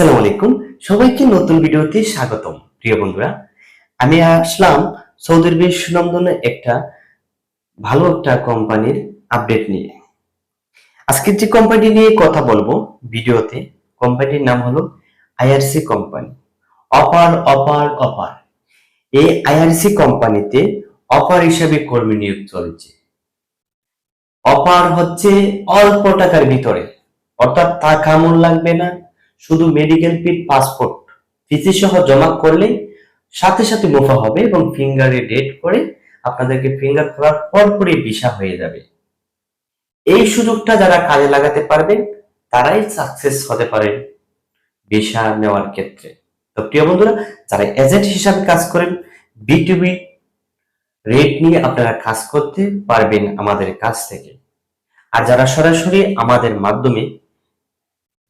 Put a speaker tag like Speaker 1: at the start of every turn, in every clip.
Speaker 1: আসসালামু আলাইকুম। সবাইকে নতুন ভিডিওতে স্বাগতম। প্রিয় বন্ধুরা, আমি আসলাম সৌদি আরবের সুনামধন্য একটা ভালো একটা কোম্পানির আপডেট নিয়ে। আজকে যে কোম্পানি নিয়ে কথা বলব ভিডিওতে, কোম্পানির নাম হলো আইআরসি কোম্পানি। অপার অপার অপার। এই আইআরসি কোম্পানিতে অপার হিসাবে কর্মী নিয়োগ চলছে। অপার হচ্ছে অল্প টাকার ভিতরে, অর্থাৎ টাকা মূল লাগবে না শুধু মেডিকেল পিট পাসপোর্ট ফিসি সহ জমা করলেই সাথে সাথে মুফা হবে এবং ফিঙ্গারে ডেট করে আপনাদেরকে ফিঙ্গার করার পরপরই ভিসা হয়ে যাবে। এই সুযোগটা যারা কাজে লাগাতে পারবেন, তারাই সাকসেস হতে পারেন ভিসা নেওয়ার ক্ষেত্রে। তো প্রিয় বন্ধুরা, যারা এজেন্ট হিসাবে কাজ করেন বিটুবি রেট নিয়ে আপনারা কাজ করতে পারবেন আমাদের কাছ থেকে। আর যারা সরাসরি আমাদের মাধ্যমে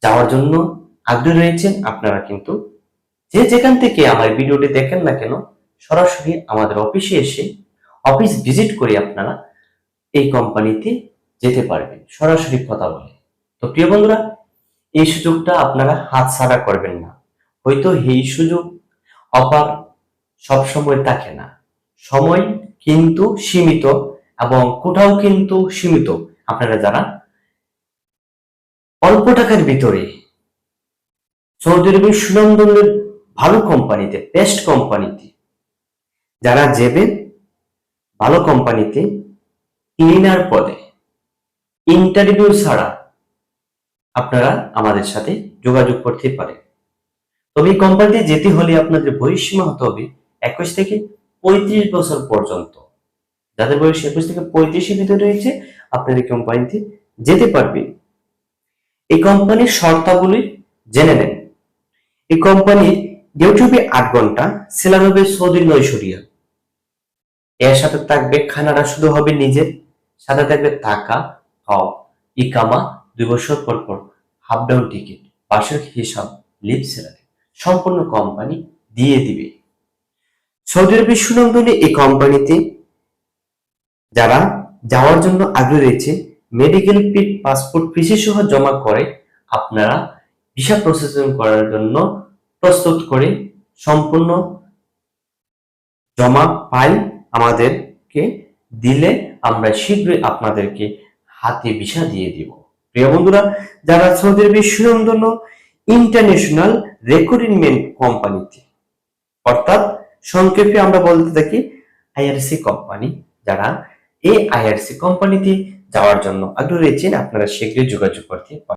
Speaker 1: যাওয়ার জন্য আগ্রহী রয়েছেন, আপনারা কিন্তু যে যেখান থেকে আমার ভিডিওটি দেখেন না কেন, সরাসরি আমাদের অফিসে এসে অফিস ভিজিট করে আপনারা এই কোম্পানিতে যেতে পারবেন। সরাসরি কথা বলে। তো প্রিয় বন্ধুরা, এই সুযোগটা আপনারা হাতছাড়া করবেন না। হয়তো এই সুযোগ অপার সবসময় থাকে না। সময় কিন্তু সীমিত এবং কোথাও কিন্তু সীমিত। আপনারা যারা অল্প টাকার ভিতরে সৌদি আরবের সুনামধন্য ভালো কোম্পানিতে বেস্ট কোম্পানিতে, যারা যাবেন ভালো কোম্পানিতে ক্লিনার পদে। ইন্টারভিউ ছাড়া আপনারা আমাদের সাথে যোগাযোগ করতে পারেন। তবে এই কোম্পানিতে যেতে হলে আপনাদের বয়সীমা হতে হবে একুশ থেকে পঁয়ত্রিশ বছর পর্যন্ত। যাদের বয়স একুশ থেকে পঁয়ত্রিশের ভিতরে রয়েছে আপনাদের কোম্পানিতে যেতে পারবেন। এই কোম্পানির শর্তাবলী জেনে নেন। এই কোম্পানির ডিউটি হবে আট ঘণ্টা সেলার হবে সৌদির নয়শো রিয়াল এর সাথে থাকবে খানাটা শুধু হবে নিজের, সাথে থাকবে টাকা খাও ইকামা, দুই বছর পর পর হাফ ডাউন টিকিট বার্ষিক হিসাব লিপ স্যালারি সম্পূর্ণ কোম্পানি দিয়ে দিবে। সৌদি আরবের সুনামধন্য এই কোম্পানিতে যারা যাওয়ার জন্য আগ্রহী রয়েছে মেডিকেল পাসপোর্ট ফিসি সহ জমা করে, আপনারা ভিসা প্রসেসিং করার জন্য প্রস্তুত করে সম্পূর্ণ জমা পাই আমাদেরকে দিলে আমরা শীঘ্রই আপনাদেরকে হাতে ভিসা দিয়ে দিব। প্রিয় বন্ধুরা, যারা সৌদি আরবের সুনামধন্য ইন্টারন্যাশনাল রেকরুটমেন্ট কোম্পানিতে অর্থাৎ সংক্ষেপে আমরা বলতে থাকি আইআরসি কোম্পানি যারা এই আইআরসি কোম্পানিতে যাওয়ার জন্য আগ্রহী রয়েছেন, আপনারা শীঘ্রই যোগাযোগ করতে পারেন